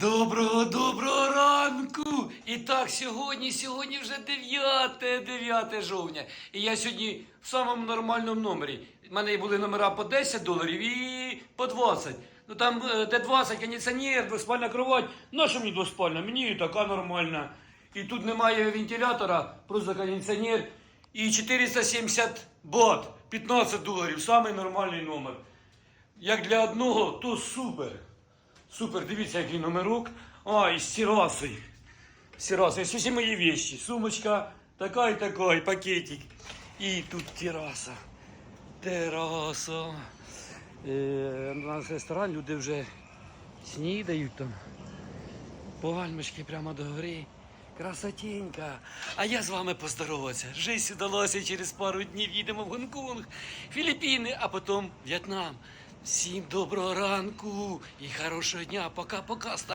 Доброго доброго ранку! І так, сьогодні, сьогодні вже 9, 9 жовтня. І я сьогодні в самому нормальному номері. У мене були номера по 10 доларів і по 20. Ну там е, де 20, кондиціонер, двоспальна кровать. А що мені двоспальна? Мені і така нормальна. І тут немає вентилятора, просто кондиціонер. І 470 бат, 15 доларів, самий нормальний номер. Як для одного, то супер. Супер, дивіться, який номерок. А, і з терасою. З терасою. Ось всі мої вещи. Сумочка, така і така, і пакетик. І тут тераса. Тераса. Е, у ресторан, люди вже снідають там. Пальмочки прямо до гори. Красотенька. А я з вами поздороватися. Жизнь удалося через пару днів їдемо в Гонконг, Філіппіни, а потім В'єтнам. Всім доброго ранку і хорошого дня. Пока-пока.